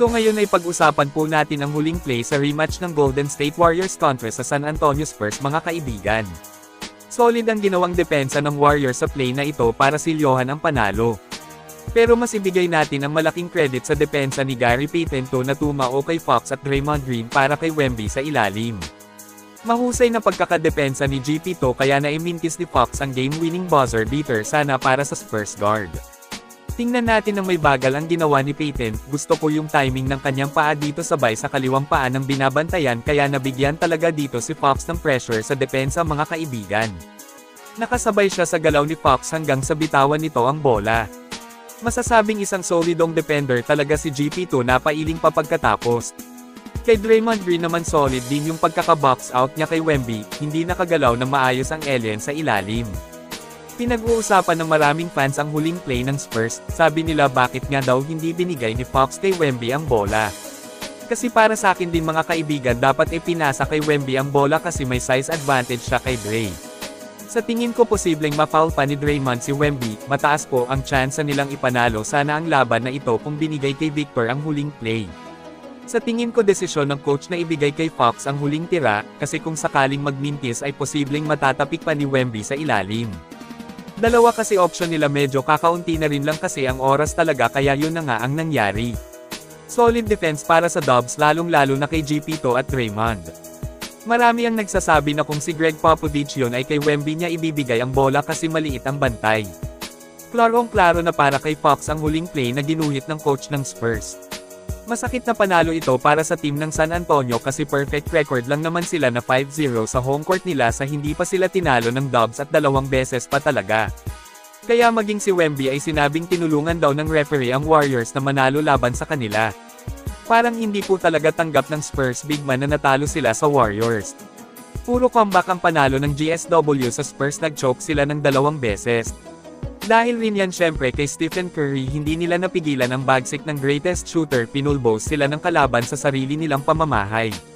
So ngayon ay pag-usapan po natin ang huling play sa rematch ng Golden State Warriors kontra sa San Antonio Spurs mga kaibigan. Solid ang ginawang depensa ng Warriors sa play na ito para silyohan ang panalo. Pero mas ibigay natin ang malaking credit sa depensa ni Gary Payton to na tumao kay Fox at Draymond Green para kay Wemby sa ilalim. Mahusay na pagkakadepensa ni GP to kaya naimintis ni Fox ang game-winning buzzer beater sana para sa Spurs guard. Tingnan natin ang may bagal ang ginawa ni Payton, gusto ko yung timing ng kanyang paa dito sabay sa kaliwang paa ng binabantayan kaya nabigyan talaga dito si Fox ng pressure sa depensa mga kaibigan. Nakasabay siya sa galaw ni Fox hanggang sa bitawan nito ang bola. Masasabing isang solidong defender talaga si GP2 na pailing pa pagkatapos. Kay Draymond Green naman solid din yung pagkaka-box out niya kay Wemby, hindi nakagalaw na maayos ang alien sa ilalim. Pinag-uusapan ng maraming fans ang huling play ng Spurs, sabi nila bakit nga daw hindi binigay ni Fox kay Wemby ang bola. Kasi para sa akin din mga kaibigan dapat ipinasa kay Wemby ang bola kasi may size advantage siya kay Dray. Sa tingin ko posibleng ma-foul pa ni Draymond si Wemby, mataas po ang tsansa nilang ipanalo sana ang laban na ito kung binigay kay Victor ang huling play. Sa tingin ko desisyon ng coach na ibigay kay Fox ang huling tira, kasi kung sakaling magmintis ay posibleng matatapik pa ni Wemby sa ilalim. Dalawa kasi option nila medyo kakaunti na rin lang kasi ang oras talaga kaya yun na nga ang nangyari. Solid defense para sa Dubs lalong lalo na kay GP to at Draymond. Marami ang nagsasabi na kung si Greg Popovich yun ay kay Wemby niya ibibigay ang bola kasi maliit ang bantay. Klarong-klaro na para kay Fox ang huling play na ginuhit ng coach ng Spurs. Masakit na panalo ito para sa team ng San Antonio kasi perfect record lang naman sila na 5-0 sa home court nila sa hindi pa sila tinalo ng Dubs at dalawang beses pa talaga. Kaya maging si Wemby ay sinabing tinulungan daw ng referee ang Warriors na manalo laban sa kanila. Parang hindi po talaga tanggap ng Spurs big man na natalo sila sa Warriors. Puro comeback ang panalo ng GSW sa Spurs nag-choke sila ng dalawang beses. Dahil rin yan syempre kay Stephen Curry hindi nila napigilan ang bagsik ng greatest shooter pinulbos sila ng kalaban sa sarili nilang pamamahay.